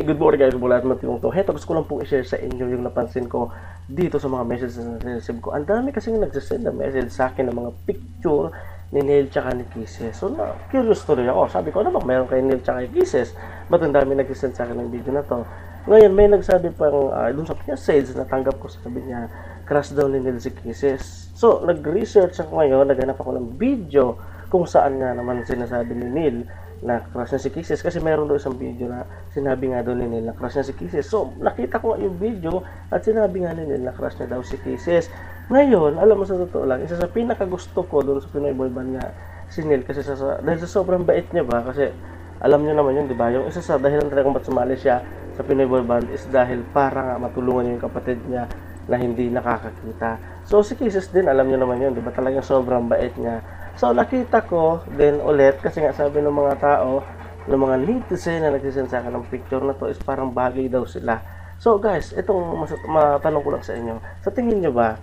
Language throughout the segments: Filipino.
Hey, good morning guys, mula naman yung to. Heto, gusto ko lang pong i-share sa inyo yung napansin ko dito sa mga messages na receive ko. Ang dami kasing nagsasend na message sa akin ng mga picture ni Neil tsaka ni Kisses. So, na, curious tuloy ako. Sabi ko, ano ba, meron kay Neil tsaka kay Kisses? Ba't ang dami nagsasend sa akin ng video na to? Ngayon, may nagsabi pang, uh, dun sa message na tanggap ko, sabi niya, crush daw ni Neil si Kisses. So, nag-research ako ngayon, naghanap ako ng video kung saan nga naman sinasabi ni Neil na crush na si Kisses kasi meron daw isang video na sinabi nga daw ni Neil na crush na si Kisses. So, nakita ko yung video at sinabi nga ni Neil na crush na daw si Kisses. Ngayon, alam mo sa totoo lang, isa sa pinakagusto ko doon sa Pinoy Boy Band nga si Neil kasi sa, sa, dahil sa sobrang bait niya ba kasi alam niyo naman yun, di ba? Yung isa sa dahilan talaga kung ba't sumali siya sa Pinoy Boy Band is dahil para nga matulungan niya yung kapatid niya na hindi nakakakita. So si Kisses din, alam niyo naman yun, di ba? Talagang sobrang bait niya. So nakita ko din ulit, kasi nga sabi ng mga tao, ng mga netizen na nagsisend sa akin ng picture na to is parang bagay daw sila. So guys, itong mas- matanong ko lang sa inyo. Sa tingin niyo ba,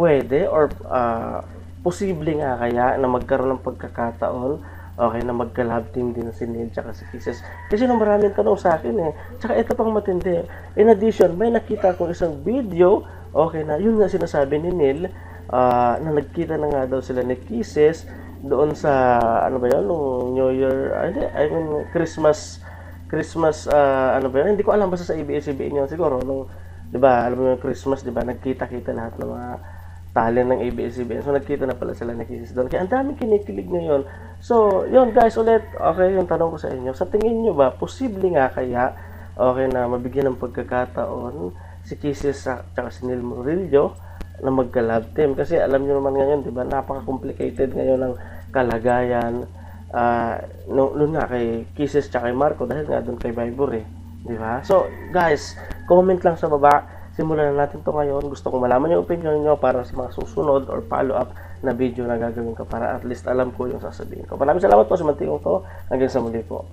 pwede or ah, posible nga kaya na magkaroon ng pagkakataon okay na magka-love team din si Neil tsaka si Kisses kasi nung maraming tanong sa akin eh tsaka ito pang matindi in addition may nakita ko isang video okay na yun nga sinasabi ni Neil ah, na nagkita na nga daw sila ni Kisses doon sa ano ba yun nung New Year ah, I mean Christmas Christmas ah, ano ba yun hindi ko alam basta sa ABS-CBN yun siguro nung 'di ba alam mo yung Christmas 'di ba nagkita-kita lahat ng mga talent ng ABS-CBN so nagkita na pala sila ni Kisses doon. Kaya ang daming kinikilig ngayon. So yun guys ulit okay yung tanong ko sa inyo sa tingin nyo ba posible nga kaya okay na mabigyan ng pagkakataon si Kisses sa tsaka si Neil Murillo na magka-love team. Kasi alam niyo naman ngayon 'di ba napaka-complicated ngayon ng kalagayan ah no, nun nga kay Kisses tsaka kay Marco dahil nga doon kay Vibor eh di ba? So guys comment lang sa baba. Simulan na natin to ngayon. Gusto kong malaman yung opinion nyo para sa mga susunod or follow up na video na gagawin ko para at least alam ko yung sasabihin ko. Maraming salamat po sa mantingong to. Hanggang sa muli po